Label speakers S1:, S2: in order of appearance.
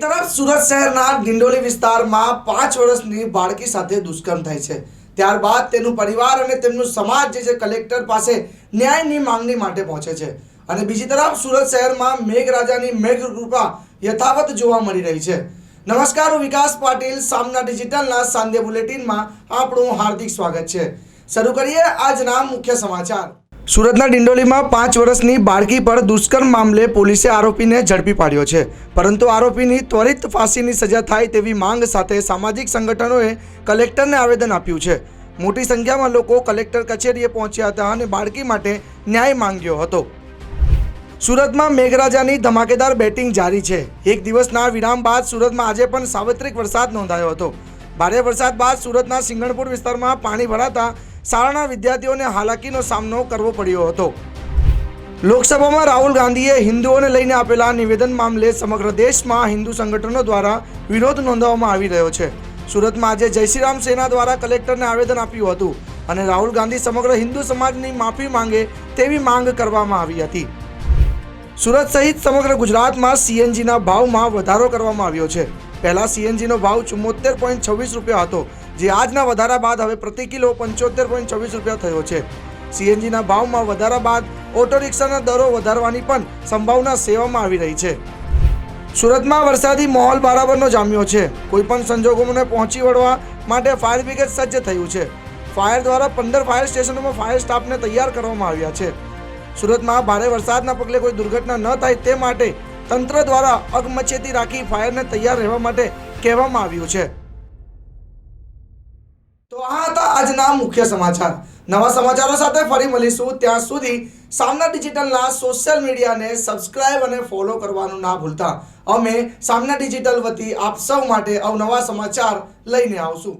S1: તરફ સુરત શહેરના ડિંડોલી વિસ્તારમાં પાંચ વર્ષની બાળકી સાથે દુષ્કર્મ થાય છે. ત્યારબાદ તેનું પરિવાર અને તેમનું સમાજ જે છે, કલેક્ટર પાસે ન્યાયની માંગણી માટે પહોંચે છે. અને બીજી તરફ સુરત શહેરમાં મેઘરાજાની મેઘ કૃપા યથાવત જોવા મળી રહી છે. નમસ્કાર, હું વિકાસ પાટીલ, સામના ડિજિટલના સાંધ્ય બુલેટિનમાં આપણું હાર્દિક સ્વાગત છે. શરૂ કરીએ આજના મુખ્ય સમાચાર. સુરતના ડિંડોલીમાં પાંચ વર્ષની બાળકી પર દુષ્કર્મ મામલે પોલીસે આરોપીને ઝડપી પાડ્યો છે. પરંતુ આરોપીની ત્વરિત ફાંસીની સજા થાય તેવી માંગ સાથે સામાજિક સંગઠનોએ કલેક્ટરને આવેદન આપ્યું છે. મોટી સંખ્યામાં લોકો કલેક્ટર કચેરીએ પહોંચ્યા હતા અને બાળકી માટે ન્યાય માંગ્યો હતો. સુરતમાં મેઘરાજાની ધમાકેદાર બેટિંગ જારી છે. એક દિવસના વિરામ બાદ સુરતમાં આજે પણ સાર્વત્રિક વરસાદ નોંધાયો હતો. ભારે વરસાદ બાદ સુરતના સિંગણપુર વિસ્તારમાં પાણી ભરાતા શાળાના વિદ્યાર્થીઓને હાલાકીનો સામનો કરવો પડ્યો હતો. લોકસભામાં રાહુલ ગાંધીએ હિન્દુઓને લઈને આપેલા નિવેદન મામલે સમગ્ર દેશમાં હિન્દુ સંગઠનો દ્વારા વિરોધ નોંધવામાં આવી રહ્યો છે. સુરતમાં આજે જયશ્રીરામ સેના દ્વારા કલેક્ટરને આવેદન આપ્યું હતું અને રાહુલ ગાંધી સમગ્ર હિન્દુ સમાજની માફી માંગે તેવી માંગ કરવામાં આવી હતી. સુરત સહિત સમગ્ર ગુજરાતમાં સીએનજીના ભાવમાં વધારો કરવામાં આવ્યો છે. પહેલા સીએનજીનો ભાવ ચુમ્મોતેર પોઈન્ટ છવ્વીસ રૂપિયા હતો, જે આજના વધારા બાદ હવે પ્રતિ કિલો પંચોતેર પોઈન્ટ છવ્વીસ રૂપિયા થયો છે. સીએનજીના ભાવમાં વધારા બાદ ઓટો રિક્ષાના દરો વધારવાની પણ સંભાવના સેવામાં આવી રહી છે. સુરતમાં વરસાદી માહોલ બરાબરનો જામ્યો છે. કોઈપણ સંજોગોને પહોંચી વળવા માટે ફાયર બ્રિગેડ સજ્જ થયું છે. ફાયર દ્વારા પંદર ફાયર સ્ટેશનોમાં ફાયર સ્ટાફને તૈયાર કરવામાં આવ્યા છે. સુરતમાં ભારે વરસાદના પગલે કોઈ દુર્ઘટના ન થાય તે માટે તંત્ર દ્વારા અગમચેતી રાખી ફાયરને તૈયાર રહેવા માટે કહેવામાં આવ્યું છે. તો આ હતા આજના મુખ્ય સમાચાર. નવા સમાચારો સાથે ફરી મળીશું. ત્યાં સુધી સામના ડિજિટલના સોશિયલ મીડિયાને સબસ્ક્રાઇબ અને ફોલો કરવાનું ના ભૂલતા. અમે સામના ડિજિટલ વતી આપ સૌ માટે અવનવા સમાચાર લઈને આવશું.